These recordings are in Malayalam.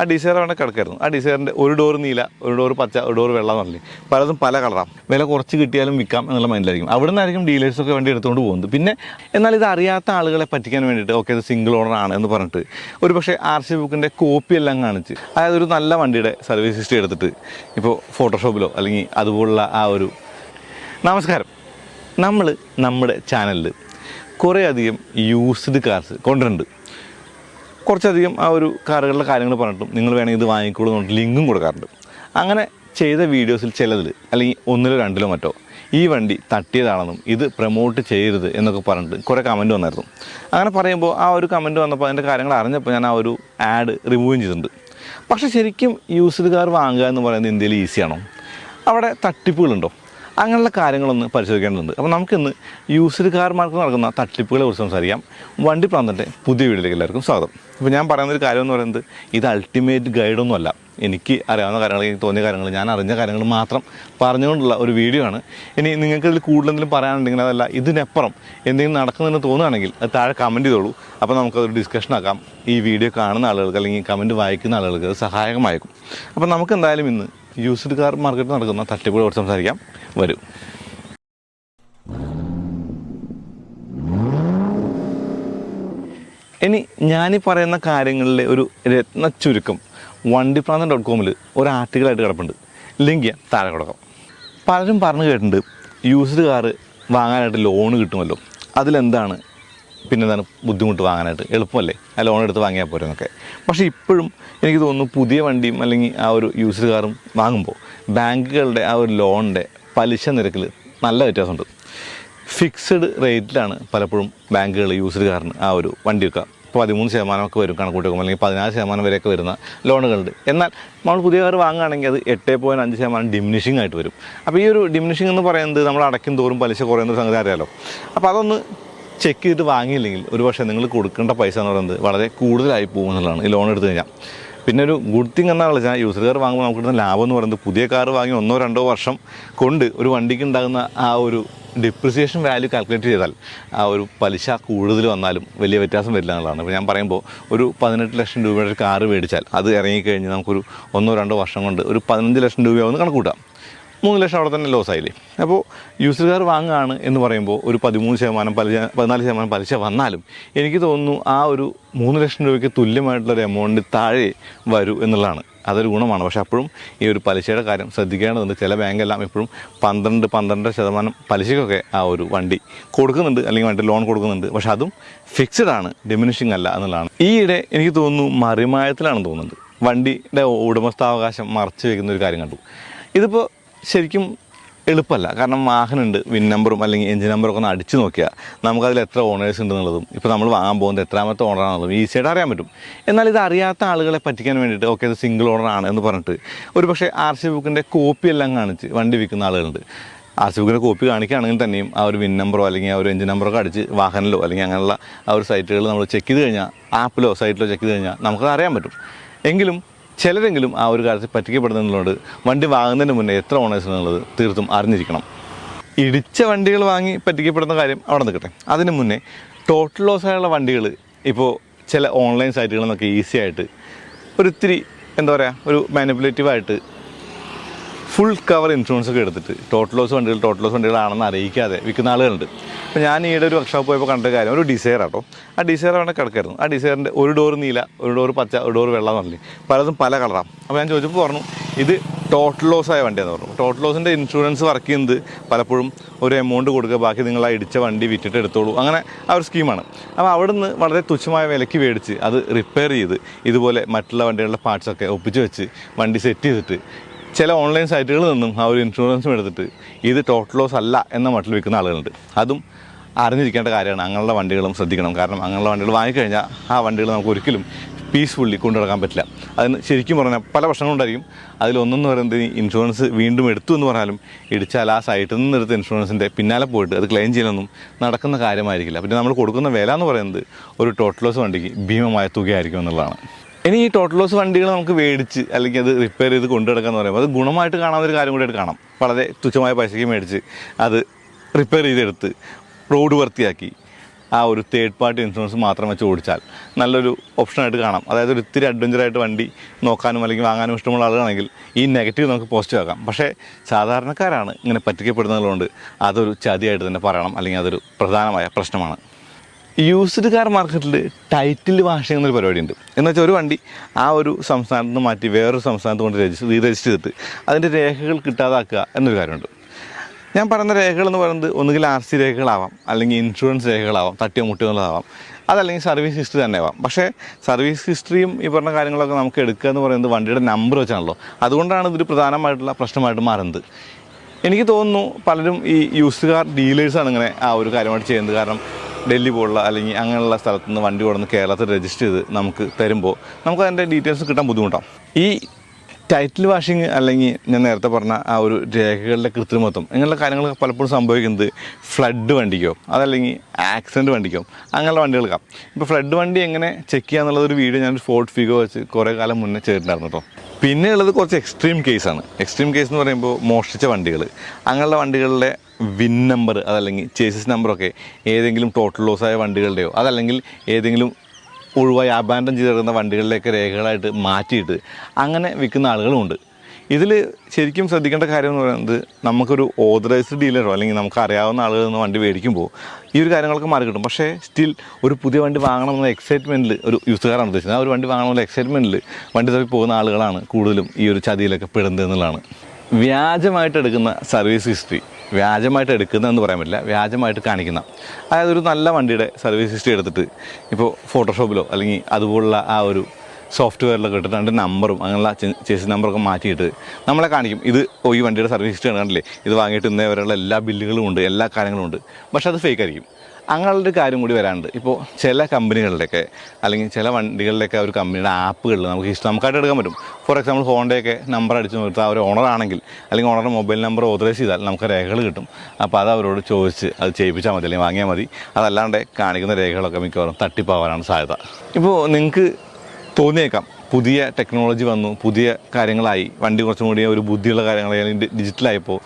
ആ ഡിസൈർ വേണേൽ കിടക്കായിരുന്നു. ആ ഡിസൈറിന്റെ ഒരു ഡോർ നീല ഒരു ഡോർ പച്ച ഒരു ഡോർ വെള്ളം എന്ന് പലതും പല കളറാണ് വില കുറച്ച് കിട്ടിയാലും വിൽക്കാം എന്നുള്ള മൈൻഡിലായിരിക്കും. അവിടെ നിന്നായിരിക്കും ഡീലേഴ്സൊക്കെ വണ്ടി എടുത്തുകൊണ്ട് പോകുന്നത്. പിന്നെ എന്നാൽ ഇത് അറിയാത്ത ആളുകളെ പറ്റിക്കാൻ വേണ്ടിയിട്ട് ഓക്കെ ഇത് സിംഗിൾ ഓണർ ആണ് എന്ന് പറഞ്ഞിട്ട് ഒരു പക്ഷേ ആർ സി ബുക്കിന്റെ കോപ്പി എല്ലാം കാണിച്ച് അതായത് ഒരു നല്ല വണ്ടിയുടെ സർവീസ് ഹിസ്റ്ററി എടുത്തിട്ട് ഇപ്പോൾ ഫോട്ടോഷോപ്പിലോ അല്ലെങ്കിൽ അതുപോലുള്ള ആ ഒരു നമസ്കാരം. നമ്മൾ നമ്മുടെ ചാനലിൽ കുറേയധികം യൂസ്ഡ് കാർസ് കൊണ്ടുവരുന്നുണ്ട്. കുറച്ചധികം ആ ഒരു കാറുകളുടെ കാര്യങ്ങൾ പറഞ്ഞിട്ടും നിങ്ങൾ വേണമെങ്കിൽ ഇത് വാങ്ങിക്കോളൂ ലിങ്കും കൊടുക്കാറുണ്ട്. അങ്ങനെ ചെയ്ത വീഡിയോസിൽ ചിലതിൽ അല്ലെങ്കിൽ ഒന്നിലോ രണ്ടിലോ മറ്റോ ഈ വണ്ടി തട്ടിയതാണെന്നും ഇത് പ്രൊമോട്ട് ചെയ്യരുത് എന്നൊക്കെ പറഞ്ഞിട്ട് കുറേ കമന്റ് വന്നായിരുന്നു. അങ്ങനെ പറയുമ്പോൾ ആ ഒരു കമന്റ് വന്നപ്പോൾ അതിന്റെ കാര്യങ്ങൾ അറിഞ്ഞപ്പോൾ ഞാൻ ആ ഒരു ആഡ് റിമൂവ് ചെയ്തിട്ടുണ്ട്. പക്ഷേ ശരിക്കും യൂസ്ഡ് കാർ വാങ്ങുക എന്ന് പറയുന്നത് ഇന്ത്യയിൽ ഈസിയാണോ അവിടെ തട്ടിപ്പുകളുണ്ടോ? അങ്ങനെയുള്ള കാര്യങ്ങളൊന്ന് പരിശോധിക്കേണ്ടതുണ്ട്. അപ്പോൾ നമുക്കിന്ന് യൂസ്ഡ് കാർ നടക്കുന്ന തട്ടിപ്പുകളെ കുറിച്ച് സംസാരിക്കാം. വണ്ടി പ്രാന്തന്റെ പുതിയ വീഡിയോയിലേക്ക് എല്ലാവർക്കും സ്വാഗതം. ഇപ്പോൾ ഞാൻ പറയുന്ന ഒരു കാര്യം എന്ന് പറയുന്നത് ഇത് അൾട്ടിമേറ്റ് ഗൈഡൊന്നും അല്ല എനിക്ക് അറിയാവുന്ന കാര്യങ്ങൾ എനിക്ക് തോന്നിയ കാര്യങ്ങൾ ഞാൻ അറിഞ്ഞ കാര്യങ്ങൾ മാത്രം പറഞ്ഞുകൊണ്ടുള്ള ഒരു വീഡിയോ ആണ്. ഇനി നിങ്ങൾക്ക് ഇതിൽ കൂടുതലെന്തെങ്കിലും പറയാനുണ്ടെങ്കിൽ അതല്ല ഇതിനപ്പുറം എന്തെങ്കിലും നടക്കുന്നതെന്ന് തോന്നുകയാണെങ്കിൽ അത് താഴെ കമന്റ് ചെയ്തോളൂ. അപ്പോൾ നമുക്കതൊരു ഡിസ്കഷൻ ആക്കാം. ഈ വീഡിയോ കാണുന്ന ആളുകൾക്ക് അല്ലെങ്കിൽ കമന്റ് വായിക്കുന്ന ആളുകൾക്ക് അത് സഹായകമായേക്കും. അപ്പോൾ നമുക്ക് എന്തായാലും ഇന്ന് യൂസ്ഡ് കാർ മാർക്കറ്റ് നടക്കുന്ന തട്ടിപ്പുകളെ കുറിച്ച് സംസാരിക്കാം. വരും. ഇനി ഞാൻ പറയുന്ന കാര്യങ്ങളിലെ ഒരു രത്ന ചുരുക്കം വണ്ടിപ്രാന്തൻ ഡോട്ട് കോമിൽ ഒരു ആർട്ടിക്കിളായിട്ട് കിടപ്പുണ്ട്. ലിങ്ക് ചെയ്യാം താഴെ കൊടുക്കാം. പലരും പറഞ്ഞു കേട്ടിട്ടുണ്ട് യൂസ്ഡ് കാറ് വാങ്ങാനായിട്ട് ലോൺ കിട്ടുമല്ലോ. അതിലെന്താണ്? പിന്നെ എന്താണ് ബുദ്ധിമുട്ട് വാങ്ങാനായിട്ട്? എളുപ്പമല്ലേ? ആ ലോൺ എടുത്ത് വാങ്ങിയാൽ പോരെ എന്നൊക്കെ. പക്ഷേ ഇപ്പോഴും എനിക്ക് തോന്നുന്നു പുതിയ വണ്ടിയും അല്ലെങ്കിൽ ആ ഒരു യൂസ്ഡ് കാറും വാങ്ങുമ്പോൾ ബാങ്കുകളുടെ ആ ഒരു ലോണിന്റെ പലിശ നിരക്കിൽ നല്ല വ്യത്യാസമുണ്ട്. ഫിക്സഡ് റേറ്റിലാണ് പലപ്പോഴും ബാങ്കുകൾ യൂസ്ഡ് കാറിന് ആ ഒരു വണ്ടിയൊക്കെ. പതിമൂന്ന് ശതമാനമൊക്കെ വരും കണക്കൂട്ടി വെക്കുമ്പോൾ അല്ലെങ്കിൽ പതിനാല് ശതമാനം വരെയൊക്കെ വരുന്ന ലോണുകളുണ്ട് എന്നാൽ നമ്മൾ പുതിയ കാർ വാങ്ങുകയാണെങ്കിൽ അത് എട്ട് പോയിന്റ് അഞ്ച് ശതമാനം ഡിമിനിഷിംഗ് ആയിട്ട് വരും. അപ്പോൾ ഈ ഒരു ഡിമിനിഷിംഗ് എന്ന് പറയുന്നത് നമ്മൾ അടയ്ക്കും തോറും പലിശ കുറയുന്ന സംഗതി അറിയാലോ? അപ്പോൾ അതൊന്ന് ചെക്ക് ചെയ്തിട്ട് വാങ്ങിയില്ലെങ്കിൽ ഒരു പക്ഷേ നിങ്ങൾ കൊടുക്കേണ്ട പൈസ എന്ന് പറയുന്നത് വളരെ കൂടുതലായി പോകും എന്നുള്ളതാണ് ഈ ലോൺ എടുത്തു കഴിഞ്ഞാൽ. പിന്നെ ഒരു ഗുഡ് തിങ് എന്നാണ് വെച്ചാൽ യൂസർ കാർ വാങ്ങുമ്പോൾ നമുക്ക് കിട്ടുന്ന ലാഭം എന്ന് പറയുന്നത് പുതിയ കാർ വാങ്ങി ഒന്നോ രണ്ടോ വർഷം കൊണ്ട് ഒരു വണ്ടിക്ക് ഉണ്ടാകുന്ന ആ ഒരു ഡിപ്രിസിയേഷൻ വാല്യൂ കാൽക്കുലേറ്റ് ചെയ്താൽ ആ ഒരു പലിശ കൂടുതൽ വന്നാലും വലിയ വ്യത്യാസം വരില്ല എന്നുള്ളതാണ്. ഇപ്പോൾ ഞാൻ പറയുമ്പോൾ ഒരു പതിനെട്ട് ലക്ഷം രൂപയുടെ കാറ് മേടിച്ചാൽ അത് ഇറങ്ങിക്കഴിഞ്ഞ് നമുക്കൊരു ഒന്നോ രണ്ടോ വർഷം കൊണ്ട് ഒരു പതിനഞ്ച് ലക്ഷം രൂപയാവുന്ന കണക്കൂട്ടാം മൂന്ന് ലക്ഷം അവിടെ തന്നെ ലോസ് ആയില്ലേ? അപ്പോൾ യൂസർ കാർ വാങ്ങുകയാണ് എന്ന് പറയുമ്പോൾ ഒരു പതിമൂന്ന് ശതമാനം പലിശ പതിനാല് ശതമാനം പലിശ വന്നാലും എനിക്ക് തോന്നുന്നു ആ ഒരു മൂന്ന് ലക്ഷം രൂപയ്ക്ക് തുല്യമായിട്ടുള്ള ഒരു എമൗണ്ട് താഴെ വരൂ എന്നുള്ളതാണ്. അതൊരു ഗുണമാണ്. പക്ഷേ അപ്പോഴും ഈ ഒരു പലിശയുടെ കാര്യം ശ്രദ്ധിക്കേണ്ടതുണ്ട്. ചില ബാങ്കെല്ലാം ഇപ്പോഴും പന്ത്രണ്ട് പന്ത്രണ്ടര ശതമാനം പലിശയ്ക്കൊക്കെ ആ ഒരു വണ്ടി കൊടുക്കുന്നുണ്ട്. അല്ലെങ്കിൽ വണ്ടി ലോൺ കൊടുക്കുന്നുണ്ട്. പക്ഷേ അതും ഫിക്സഡ് ആണ് ഡിമിനിഷിങ് അല്ല എന്നുള്ളതാണ്. ഈയിടെ എനിക്ക് തോന്നുന്നു മറിമായത്തിലാണെന്ന് തോന്നുന്നത് വണ്ടിയുടെ ഉടമസ്ഥാവകാശം മറച്ചു വെക്കുന്ന ഒരു കാര്യം കണ്ടു. ഇതിപ്പോൾ ശരിക്കും എളുപ്പമല്ല. കാരണം വാഹനമുണ്ട് വിൻ നമ്പറും അല്ലെങ്കിൽ എഞ്ചിൻ നമ്പറും ഒക്കെ ഒന്ന് അടിച്ചു നോക്കിയാൽ നമുക്കതിൽ എത്ര ഓണേഴ്സ് ഉണ്ടെന്നുള്ളതും ഇപ്പോൾ നമ്മൾ വാങ്ങാൻ പോകുന്നത് എത്രാമത്തെ ഓണറാണെന്നുള്ളതും ഈസിയായിട്ട് അറിയാൻ പറ്റും. എന്നാൽ ഇത് അറിയാത്ത ആളുകളെ പറ്റിക്കാൻ വേണ്ടിയിട്ട് ഓക്കെ ഇത് സിംഗിൾ ഓണറാണ് എന്ന് പറഞ്ഞിട്ട് ഒരു പക്ഷേ ആർ സി ബുക്കിന്റെ കോപ്പി എല്ലാം കാണിച്ച് വണ്ടി വിൽക്കുന്ന ആളുകളുണ്ട്. ആർ സി ബുക്കിന്റെ കോപ്പി കാണിക്കുകയാണെങ്കിൽ തന്നെയും ആ ഒരു വിൻ നമ്പറോ അല്ലെങ്കിൽ ആ ഒരു എഞ്ചിൻ നമ്പറോ ഒക്കെ അടിച്ച് വാഹനമോ അല്ലെങ്കിൽ അങ്ങനെയുള്ള ആ ഒരു സൈറ്റുകൾ നമ്മൾ ചെക്ക് ചെയ്ത് കഴിഞ്ഞാൽ ആപ്പിലോ സൈറ്റിലോ ചെക്ക് ചെയ്ത് കഴിഞ്ഞാൽ നമുക്കത് അറിയാൻ പറ്റും. എങ്കിലും ചിലരെങ്കിലും ആ ഒരു കാര്യത്തിൽ പറ്റിക്കപ്പെടുന്നതിനോട് വണ്ടി വാങ്ങുന്നതിന് മുന്നേ എത്ര ഓണേഴ്സ് എന്നുള്ളത് തീർത്തും അറിഞ്ഞിരിക്കണം. ഇടിച്ച വണ്ടികൾ വാങ്ങി പറ്റിക്കപ്പെടുന്ന കാര്യം അവിടെ നിൽക്കട്ടെ. അതിന് മുന്നേ ടോട്ടൽ ലോസ് ആയുള്ള വണ്ടികൾ ഇപ്പോൾ ചില ഓൺലൈൻ സൈറ്റുകളിൽ നിന്നൊക്കെ ഈസി ആയിട്ട് ഒരിത്തിരി എന്താ പറയുക ഒരു മാനിപ്പുലേറ്റീവായിട്ട് ഫുൾ കവർ ഇൻഷുറൻസ് ഒക്കെ എടുത്തിട്ട്. ടോട്ടൽ ലോസ് വണ്ടികൾ ടോട്ടൽ ലോസ് വണ്ടികളാണെന്ന് അറിയിക്കാതെ വിൽക്കുന്ന ആളുകളുണ്ട്. അപ്പോൾ ഞാൻ ഈയിടെ ഒരു വർക്ക്ഷോപ്പ് പോയപ്പോൾ കണ്ട കാര്യം ഒരു ഡിസൈർ ആട്ടോ. ആ ഡിസൈർ അവിടെ കിടക്കായിരുന്നു. ആ ഡിസൈറിന്റെ ഒരു ഡോർ നീല ഒരു ഡോർ പച്ച ഒരു ഡോർ വെള്ളം എന്ന് പറഞ്ഞില്ലേ പലതും പല കളറാണ് അപ്പോൾ ഞാൻ ചോദിച്ചപ്പോൾ പറഞ്ഞു ഇത് ടോട്ടൽ ലോസ് ആയ വണ്ടിയാന്ന് പറഞ്ഞു. ടോട്ടൽ ലോസിന്റെ ഇൻഷുറൻസ് വർക്ക് ചെയ്യുന്നത് പലപ്പോഴും ഒരു എമൗണ്ട് കൊടുക്കുക ബാക്കി നിങ്ങൾ ആ ഇടിച്ച വണ്ടി വിറ്റിട്ട് എടുത്തോളൂ. അങ്ങനെ ആ ഒരു സ്കീമാണ് അപ്പോൾ അവിടുന്ന് വളരെ തുച്ഛമായ വിലയ്ക്ക് മേടിച്ച് അത് റിപ്പയർ ചെയ്ത് ഇതുപോലെ മറ്റുള്ള വണ്ടികളുടെ പാർട്സൊക്കെ ഒപ്പിച്ച് വെച്ച് വണ്ടി സെറ്റ് ചെയ്തിട്ട് ചില ഓൺലൈൻ സൈറ്റുകളിൽ നിന്നും ആ ഒരു ഇൻഷുറൻസും എടുത്തിട്ട് ഇത് ടോട്ടൽ ലോസ് അല്ല എന്ന മട്ടിൽ വിൽക്കുന്ന ആളുകളുണ്ട്. അതും അറിഞ്ഞിരിക്കേണ്ട കാര്യമാണ്. അങ്ങനെയുള്ള വണ്ടികളും ശ്രദ്ധിക്കണം. കാരണം അങ്ങനെയുള്ള വണ്ടികൾ വാങ്ങിക്കഴിഞ്ഞാൽ ആ വണ്ടികൾ നമുക്ക് ഒരിക്കലും പീസ്ഫുള്ളി കൊണ്ടു നടക്കാൻ പറ്റില്ല. അതിന് ശരിക്കും പറഞ്ഞാൽ പല പ്രശ്നങ്ങളുണ്ടായിരിക്കും അതിലൊന്നെന്ന് പറയുന്നത് ഇൻഷുറൻസ് വീണ്ടും എടുത്തു എന്ന് പറഞ്ഞാലും ഇടിച്ചാൽ ആ സൈറ്റിൽ നിന്ന് എടുത്ത ഇൻഷുറൻസിന്റെ പിന്നാലെ പോയിട്ട് അത് ക്ലെയിം ചെയ്യലൊന്നും നടക്കുന്ന കാര്യമായിരിക്കില്ല. പിന്നെ നമ്മൾ കൊടുക്കുന്ന വില എന്ന് പറയുന്നത് ഒരു ടോട്ടൽ ലോസ് വണ്ടിക്ക് ഭീമമായ തുകയായിരിക്കും എന്നുള്ളതാണ്. ഇനി ഈ ടോട്ടൽ ലോസ് വണ്ടികൾ നമുക്ക് മേടിച്ച് അല്ലെങ്കിൽ അത് റിപ്പയർ ചെയ്ത് കൊണ്ടുനടക്കാന്ന് പറയുമ്പോൾ അത് ഗുണമായിട്ട് കാണാവുന്ന ഒരു കാര്യം കൂടിയായിട്ട് കാണാം. വളരെ തുച്ഛമായ പൈസയ്ക്ക് മേടിച്ച് അത് റിപ്പയർ ചെയ്തെടുത്ത് റോഡ് വൃത്തിയാക്കി ആ ഒരു തേർഡ് പാർട്ടി ഇൻഷുറൻസ് മാത്രം വെച്ച് ഓടിച്ചാൽ നല്ലൊരു ഓപ്ഷനായിട്ട് കാണാം. അതായത് ഒരു ഇത്തിരി അഡ്വഞ്ചറായിട്ട് വണ്ടി നോക്കാനും അല്ലെങ്കിൽ വാങ്ങാനും ഇഷ്ടമുള്ള ആളുകളാണെങ്കിൽ ഈ നെഗറ്റീവ് നമുക്ക് പോസിറ്റീവ് ആക്കാം. പക്ഷേ സാധാരണക്കാരാണ് ഇങ്ങനെ പറ്റിക്കപ്പെടുന്നതുകൊണ്ട് അതൊരു ചതിയായിട്ട് തന്നെ പറയണം അല്ലെങ്കിൽ അതൊരു പ്രധാനമായ പ്രശ്നമാണ്. യൂസ്ഡ് കാർ മാർക്കറ്റിൽ ടൈറ്റിൽ വാഷിംഗ് എന്നൊരു പരിപാടിയുണ്ട്. എന്ന് വെച്ചാൽ ഒരു വണ്ടി ആ ഒരു സംസ്ഥാനത്ത് നിന്ന് മാറ്റി വേറൊരു സംസ്ഥാനത്ത് കൊണ്ട് രജിസ്റ്റർ റീ രജിസ്റ്റർ ചെയ്തിട്ട് അതിന്റെ രേഖകൾ കിട്ടാതാക്കുക എന്നൊരു കാര്യമുണ്ട്. ഞാൻ പറയുന്ന രേഖകൾ എന്ന് പറയുന്നത് ഒന്നുകിൽ ആർ സി രേഖകളാവാം അല്ലെങ്കിൽ ഇൻഷുറൻസ് രേഖകളാവാം തട്ടിയോ മുട്ടിയോന്നുള്ളതാവാം അതല്ലെങ്കിൽ സർവീസ് ഹിസ്റ്ററി തന്നെ ആവാം. പക്ഷേ സർവീസ് ഹിസ്റ്ററിയും ഈ പറഞ്ഞ കാര്യങ്ങളൊക്കെ നമുക്ക് എടുക്കുക എന്ന് പറയുന്നത് വണ്ടിയുടെ നമ്പർ വെച്ചാണല്ലോ. അതുകൊണ്ടാണ് ഇതൊരു പ്രധാനമായിട്ടുള്ള പ്രശ്നമായിട്ട് മാറുന്നത്. എനിക്ക് തോന്നുന്നു പലരും ഈ യൂസ് കാർ ഡീലേഴ്സാണ് ഇങ്ങനെ ആ ഒരു കാര്യമായിട്ട് ചെയ്യുന്നത്. കാരണം ഡൽഹി പോലുള്ള അല്ലെങ്കിൽ അങ്ങനെയുള്ള സ്ഥലത്ത് നിന്ന് വണ്ടി കൊണ്ടുവന്ന് കേരളത്തിൽ രജിസ്റ്റർ ചെയ്ത് നമുക്ക് തരുമ്പോൾ നമുക്ക് അതിന്റെ ഡീറ്റെയിൽസ് കിട്ടാൻ ബുദ്ധിമുട്ടാണ്. ഈ ടൈറ്റിൽ വാഷിങ് അല്ലെങ്കിൽ ഞാൻ നേരത്തെ പറഞ്ഞ ആ ഒരു രേഖകളുടെ കൃത്രിമത്വം ഇങ്ങനെയുള്ള കാര്യങ്ങൾ പലപ്പോഴും സംഭവിക്കുന്നത് ഫ്ലഡ് വണ്ടിക്കോ അതല്ലെങ്കിൽ ആക്സിഡന്റ് വണ്ടിക്കോ അങ്ങനെയുള്ള വണ്ടികൾക്കാണ്. ഇപ്പോൾ ഫ്ലഡ് വണ്ടി എങ്ങനെ ചെക്ക് ചെയ്യുക എന്നുള്ളൊരു വീഡിയോ ഞാൻ ഫോർട്ട് ഫിഗോ വെച്ച് കുറേ കാലം മുന്നേ ചെയ്തിട്ടുണ്ടായിരുന്നു കേട്ടോ. പിന്നെയുള്ളത് കുറച്ച് എക്സ്ട്രീം കേസാണ് എക്സ്ട്രീം കേസ് എന്ന് പറയുമ്പോൾ മോഷ്ടിച്ച വണ്ടികൾ. അങ്ങനെയുള്ള വണ്ടികളുടെ വിൻ നമ്പർ അതല്ലെങ്കിൽ ചേസസ് നമ്പറൊക്കെ ഏതെങ്കിലും ടോട്ടൽ ലോസ് ആയ വണ്ടികളുടെയോ അതല്ലെങ്കിൽ ഏതെങ്കിലും ഒഴിവായി അബാൻഡൻ ചെയ്ത് കിടക്കുന്ന വണ്ടികളിലേക്ക് രേഖകളായിട്ട് മാറ്റിയിട്ട് അങ്ങനെ വിൽക്കുന്ന ആളുകളുമുണ്ട്. ഇതിൽ ശരിക്കും ശ്രദ്ധിക്കേണ്ട കാര്യം എന്ന് പറയുന്നത് നമുക്കൊരു ഓതറൈസ്ഡ് ഡീലറോ അല്ലെങ്കിൽ നമുക്ക് അറിയാവുന്ന ആളുകളിൽ നിന്ന് വണ്ടി മേടിക്കുമ്പോൾ ഈ ഒരു കാര്യങ്ങളൊക്കെ മാറി കിട്ടും. പക്ഷേ സ്റ്റിൽ ഒരു പുതിയ വണ്ടി വാങ്ങണമെന്ന എക്സൈറ്റ്മെന്റിൽ ഒരു യൂസുകാരാണ് ഉദ്ദേശിച്ചത് ആ ഒരു വണ്ടി വാങ്ങണമെന്ന എക്സൈറ്റ്മെന്റിൽ വണ്ടി തപ്പി പോകുന്ന ആളുകളാണ് കൂടുതലും ഈ ഒരു ചതിയിലൊക്കെ പെടുന്നത് എന്നുള്ളതാണ്. വ്യാജമായിട്ട് എടുക്കുന്ന സർവീസ് ഹിസ്റ്ററി വ്യാജമായിട്ട് എടുക്കുന്നതെന്ന് പറയാൻ പറ്റില്ല. വ്യാജമായിട്ട് കാണിക്കുന്ന. അതായത് ഒരു നല്ല വണ്ടിയുടെ സർവീസ് ഹിസ്റ്ററി എടുത്തിട്ട് ഇപ്പോൾ ഫോട്ടോഷോപ്പിലോ അല്ലെങ്കിൽ അതുപോലുള്ള ആ ഒരു സോഫ്റ്റ്വെയറിലൊക്കെ ഇട്ടിട്ട് അതിന്റെ നമ്പറും അങ്ങനെയുള്ള ചേസി നമ്പറൊക്കെ മാറ്റിയിട്ട് നമ്മളെ കാണിക്കും. ഇത് ഓ ഈ വണ്ടിയുടെ സർവീസ് ഹിസ്റ്ററി കണ്ടില്ലേ? ഇത് വാങ്ങിയിട്ട് ഇന്നേ വരെയുള്ള എല്ലാ ബില്ലുകളും ഉണ്ട് എല്ലാ കാര്യങ്ങളും ഉണ്ട്. പക്ഷേ അത് ഫേക്ക് ആയിരിക്കും. അങ്ങനെയുള്ള ഒരു കാര്യം കൂടി വരാനുണ്ട്. ഇപ്പോൾ ചില കമ്പനികളുടെയൊക്കെ അല്ലെങ്കിൽ ചില വണ്ടികളിലൊക്കെ ഒരു കമ്പനിയുടെ ആപ്പുകളിൽ നമുക്ക് ഇഷ്ടം നമുക്കായിട്ട് എടുക്കാൻ പറ്റും. ഫോർ എക്സാമ്പിൾ ഹോണ്ടയൊക്കെ നമ്പർ അടിച്ച് നിർത്താൻ അവർ ഓണറാണെങ്കിൽ അല്ലെങ്കിൽ ഓണറുടെ മൊബൈൽ നമ്പർ ഓതറൈസ് ചെയ്താൽ നമുക്ക് രേഖകൾ കിട്ടും. അപ്പോൾ അത് അവരോട് ചോദിച്ച് അത് ചെയ്യിപ്പിച്ചാൽ മതി അല്ലെങ്കിൽ വാങ്ങിയാൽ മതി. അതല്ലാണ്ട് കാണിക്കുന്ന രേഖകളൊക്കെ മിക്കവാറും തട്ടിപ്പാവാനാണ് സാധ്യത. ഇപ്പോൾ നിങ്ങൾക്ക് തോന്നിയേക്കാം പുതിയ ടെക്നോളജി വന്നു പുതിയ കാര്യങ്ങളായി വണ്ടി കുറച്ചും കൂടി ഒരു ബുദ്ധിയുള്ള കാര്യങ്ങളായി ഡിജിറ്റലായപ്പോൾ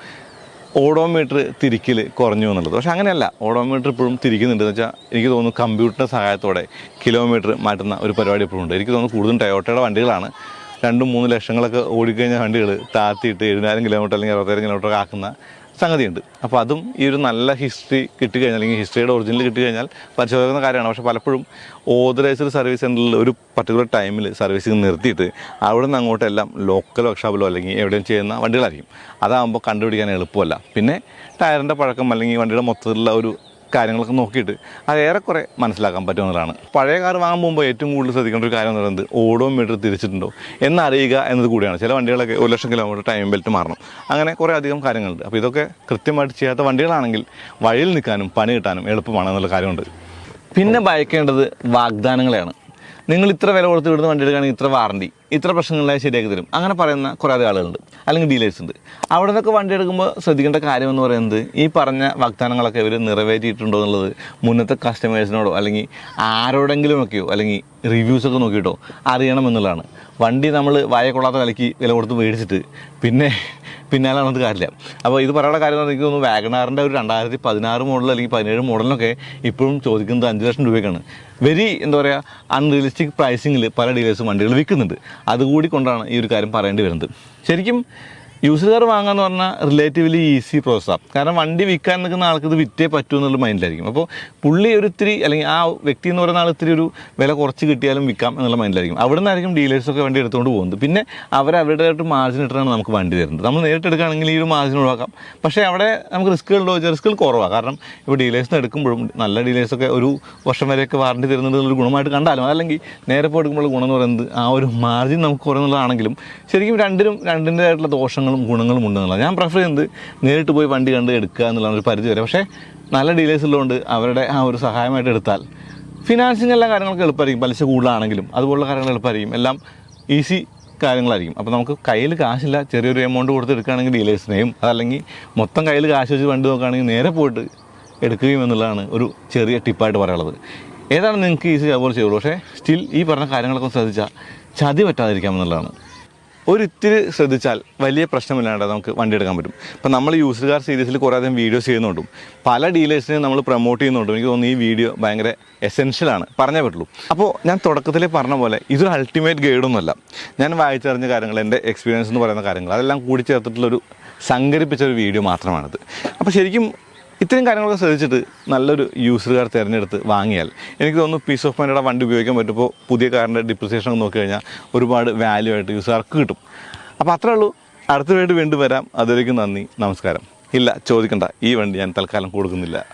ഓഡോമീറ്റർ തിരിക്കൽ കുറഞ്ഞു എന്നുള്ളത്. പക്ഷേ അങ്ങനെയല്ല. ഓഡോമീറ്റർ ഇപ്പോഴും തിരിക്കുന്നുണ്ട് എന്ന് വെച്ചാൽ എനിക്ക് തോന്നുന്നു കമ്പ്യൂട്ടറിന്റെ സഹായത്തോടെ കിലോമീറ്റർ മാറ്റുന്ന ഒരു പരിപാടി ഇപ്പോഴും ഉണ്ട്. എനിക്ക് തോന്നുന്നു കൂടുതലും ടയോട്ടയുടെ വണ്ടികളാണ്. രണ്ടും മൂന്ന് ലക്ഷങ്ങളൊക്കെ ഓടിക്കഴിഞ്ഞ വണ്ടികൾ താത്തിയിട്ട് എഴുപതിനായിരം കിലോമീറ്റർ അല്ലെങ്കിൽ അറുപത്തായിരം കിലോമീറ്റർ ആക്കുന്ന സംഗതിയുണ്ട്. അപ്പോൾ അതും ഈ ഒരു നല്ല ഹിസ്റ്ററി കിട്ടിക്കഴിഞ്ഞാൽ അല്ലെങ്കിൽ ഹിസ്റ്ററിയുടെ ഒറിജിനൽ കിട്ടിക്കഴിഞ്ഞാൽ പരിശോധിക്കുന്ന കാര്യമാണ്. പക്ഷേ പലപ്പോഴും ഓതറൈസ്ഡ് സർവീസ് സെന്ററിൽ ഒരു പർട്ടിക്കുലർ ടൈമിൽ സർവീസിങ് നിർത്തിയിട്ട് അവിടെ നിന്ന് അങ്ങോട്ടെല്ലാം ലോക്കൽ വർക്ക്ഷോപ്പിലോ അല്ലെങ്കിൽ എവിടെയും ചെയ്യുന്ന വണ്ടികളായിരിക്കും. അതാകുമ്പോൾ കണ്ടുപിടിക്കാൻ എളുപ്പമല്ല. പിന്നെ ടയറിന്റെ പഴക്കം അല്ലെങ്കിൽ വണ്ടിയുടെ മൊത്തത്തിലുള്ള ഒരു കാര്യങ്ങളൊക്കെ നോക്കിയിട്ട് അത് ഏറെക്കുറെ മനസ്സിലാക്കാൻ പറ്റുന്നതാണ്. പഴയ കാർ വാങ്ങാൻ പോകുമ്പോൾ ഏറ്റവും കൂടുതൽ ശ്രദ്ധിക്കേണ്ട ഒരു കാര്യം എന്ന് പറയുന്നത് ഓടോ മീറ്റർ തിരിച്ചിട്ടുണ്ടോ? എന്നറിയുക എന്നത് കൂടിയാണ്. ചില വണ്ടികളൊക്കെ ഒരു ലക്ഷം കിലോമീറ്റർ ടൈം ബെൽറ്റ് മാറണം. അങ്ങനെ കുറേ അധികം കാര്യങ്ങളുണ്ട്. അപ്പോൾ ഇതൊക്കെ കൃത്യമായിട്ട് ചെയ്യാത്ത വണ്ടികളാണെങ്കിൽ വഴിയിൽ നിൽക്കാനും പണി കിട്ടാനും എളുപ്പമാണ് എന്നുള്ള കാര്യമുണ്ട്. പിന്നെ ഭയക്കേണ്ടത് വാഗ്ദാനങ്ങളെയാണ്. നിങ്ങൾ ഇത്ര വില കൊടുത്ത് വിടുന്ന വണ്ടി എടുക്കുകയാണെങ്കിൽ ഇത്ര വാറണ്ടി ഇത്ര പ്രശ്നങ്ങളെ ശരിയാക്കി തരും. അങ്ങനെ പറയുന്ന കുറേ ആളുകളുണ്ട് അല്ലെങ്കിൽ ഡീലേഴ്സ് ഉണ്ട്. അവിടെ നിന്നൊക്കെ വണ്ടി എടുക്കുമ്പോൾ ശ്രദ്ധിക്കേണ്ട കാര്യം എന്ന് പറയുന്നത് ഈ പറഞ്ഞ വാഗ്ദാനങ്ങളൊക്കെ ഇവർ നിറവേറ്റിയിട്ടുണ്ടോ എന്നുള്ളത് മുന്നത്തെ കസ്റ്റമേഴ്സിനോടോ അല്ലെങ്കിൽ ആരോടെങ്കിലുമൊക്കെയോ അല്ലെങ്കിൽ റിവ്യൂസൊക്കെ നോക്കിയിട്ടോ അറിയണം അറിയണമെന്നുള്ളതാണ് വണ്ടി നമ്മൾ വായ കൊള്ളാത്ത വിലയ്ക്ക് വില കൊടുത്ത് മേടിച്ചിട്ട് പിന്നെ പിന്നാലെ നടന്നിട്ട് കാര്യമില്ല അപ്പോൾ ഇത് പറയാനുള്ള കാര്യം എന്ന് പറഞ്ഞാൽ തോന്നുന്നു വാഗണാറിന്റെ ഒരു രണ്ടായിരത്തി പതിനാറ് മോഡൽ അല്ലെങ്കിൽ പതിനേഴ് മോഡലിനൊക്കെ ഇപ്പോഴും ചോദിക്കുന്നത് അഞ്ച് ലക്ഷം രൂപയ്ക്കാണ്. വെരി എന്താ പറയുക അൺറിയലിസ്റ്റിക് പ്രൈസിങ്ങിൽ പല ഡീലേഴ്സും വണ്ടികൾ വിൽക്കുന്നുണ്ട്. അതുകൂടി കൊണ്ടാണ് ഈ ഒരു കാര്യം പറയേണ്ടി വരുന്നത്. ശരിക്കും യൂസർ കാർ വാങ്ങാന്ന് പറഞ്ഞാൽ റിലേറ്റീവ്ലി ഈസി പ്രോസസ്സാണ് കാരണം വണ്ടി വിൽക്കാൻ നിൽക്കുന്ന ആൾക്ക് ഇത് വിറ്റേ പറ്റൂ എന്നുള്ള മൈൻഡിലായിരിക്കും. അപ്പോൾ പുള്ളി ഒരു ഇത്തിരി അല്ലെങ്കിൽ ആ വ്യക്തി എന്ന് പറയുന്ന ആൾ ഇത്തിരി ഒരു വില കുറച്ച് കിട്ടിയാലും വിൽക്കാം എന്നുള്ള മൈൻഡിലായിരിക്കും. അവിടെ നിന്നായിരിക്കും ഡീലേഴ്സൊക്കെ വണ്ടി എടുത്തുകൊണ്ട് പോകുന്നത്. പിന്നെ അവർ അവരുടേതായിട്ട് മാർജിൻ ഇട്ടാണ് നമുക്ക് വണ്ടി തരുന്നത്. നമ്മൾ നേരിട്ട് എടുക്കുകയാണെങ്കിൽ ഈ ഒരു മാർജിൻ ഒഴിവാക്കാം. പക്ഷേ അവിടെ നമുക്ക് റിസ്ക്കുകളുണ്ടോ വെച്ചാൽ റിസ്ക്കുകൾ കുറവാണ് കാരണം ഇപ്പോൾ ഡീലേഴ്സിന് എടുക്കുമ്പോഴും നല്ല ഡീലേഴ്സൊക്കെ ഒരു വർഷം വരെയൊക്കെ വാറണ്ടി തരുന്നത് ഒരു ഗുണമായിട്ട് കണ്ടാലും അല്ലെങ്കിൽ നേരെ പോയി എടുക്കുമ്പോൾ ഗുണം എന്ന് പറയുന്നത് ആ ഒരു മാർജിൻ നമുക്ക് കുറയുന്നതാണെങ്കിലും ശരിക്കും രണ്ടിനും രണ്ടിന്റെതായിട്ടുള്ള ദോഷങ്ങളും ഗുണങ്ങളും ഉണ്ടെന്നുള്ളത് ഞാൻ പ്രിഫർ ചെയ്യുന്നത് നേരിട്ട് പോയി വണ്ടി കണ്ട് എടുക്കുക എന്നുള്ളതാണ് ഒരു പരിധി വരെ പക്ഷേ നല്ല ഡീലേഴ്സ് ഉള്ളതുകൊണ്ട് അവരുടെ ആ ഒരു സഹായമായിട്ട് എടുത്താൽ ഫിനാൻസിങ് എല്ലാ കാര്യങ്ങളൊക്കെ എളുപ്പമായിരിക്കും. പലിശ കൂടുതലാണെങ്കിലും അതുപോലുള്ള കാര്യങ്ങൾ എളുപ്പമായിരിക്കും. എല്ലാം ഈസി കാര്യങ്ങളായിരിക്കും. അപ്പോൾ നമുക്ക് കയ്യിൽ കാശില്ല ചെറിയൊരു എമൗണ്ട് കൊടുത്ത് എടുക്കുകയാണെങ്കിൽ ഡീലേഴ്സിനെയും അതല്ലെങ്കിൽ മൊത്തം കയ്യിൽ കാശ് വെച്ച് വണ്ടി നോക്കുകയാണെങ്കിൽ നേരെ പോയിട്ട് എടുക്കുകയും എന്നുള്ളതാണ് ഒരു ചെറിയ ടിപ്പായിട്ട് പറയാനുള്ളത്. ഏതാണ് നിങ്ങൾക്ക് ഈസി അതുപോലെ ചെയ്യുള്ളൂ. പക്ഷേ സ്റ്റിൽ ഈ പറഞ്ഞ കാര്യങ്ങളൊക്കെ ശ്രദ്ധിച്ചാൽ ചതി പറ്റാതിരിക്കാം എന്നുള്ളതാണ്. ഒരിത്തിരി ശ്രദ്ധിച്ചാൽ വലിയ പ്രശ്നമില്ലാണ്ട് നമുക്ക് വണ്ടി എടുക്കാൻ പറ്റും. ഇപ്പം നമ്മൾ യൂസർ കാർ സീരീസിൽ കുറേ അധികം വീഡിയോസ് ചെയ്യുന്നുണ്ടും. പല ഡീലേഴ്സിനെയും നമ്മൾ പ്രൊമോട്ട് ചെയ്യുന്നുണ്ടും. എനിക്ക് തോന്നുന്നു ഈ വീഡിയോ ഭയങ്കര എസെൻഷ്യലാണ് പറഞ്ഞേ പറ്റുള്ളൂ. അപ്പോൾ ഞാൻ തുടക്കത്തിൽ പറഞ്ഞ പോലെ ഇതൊരു അൾട്ടിമേറ്റ് ഗൈഡൊന്നുമല്ല ഞാൻ വായിച്ചറിഞ്ഞ കാര്യങ്ങൾ എന്റെ എക്സ്പീരിയൻസ് എന്ന് പറയുന്ന കാര്യങ്ങൾ അതെല്ലാം കൂടി ചേർത്തിട്ടുള്ളൊരു സംഘടിപ്പിച്ച ഒരു വീഡിയോ മാത്രമാണിത്. അപ്പോൾ ശരിക്കും ഇത്രയും കാര്യങ്ങളൊക്കെ ശ്രദ്ധിച്ചിട്ട് നല്ലൊരു യൂസർ കാർ തിരഞ്ഞെടുത്ത് വാങ്ങിയാൽ എനിക്ക് തോന്നുന്നു പീസ് ഓഫ് മൈൻഡോടെ വണ്ടി ഉപയോഗിക്കാൻ പറ്റുമ്പോൾ പുതിയ കാറിന്റെ ഡിപ്രിസിയേഷൻ നോക്കി കഴിഞ്ഞാൽ ഒരുപാട് വാല്യൂ ആയിട്ട് യൂസർ കാർക്ക് കിട്ടും. അപ്പോൾ അത്രേ ഉള്ളൂ. അടുത്ത വീണ്ടും വീണ്ടും വരാം. അതുവരേക്കും നന്ദി. നമസ്കാരം. ഇല്ല ചോദിക്കണ്ട. ഈ വണ്ടി ഞാൻ തൽക്കാലം കൊടുക്കുന്നില്ല.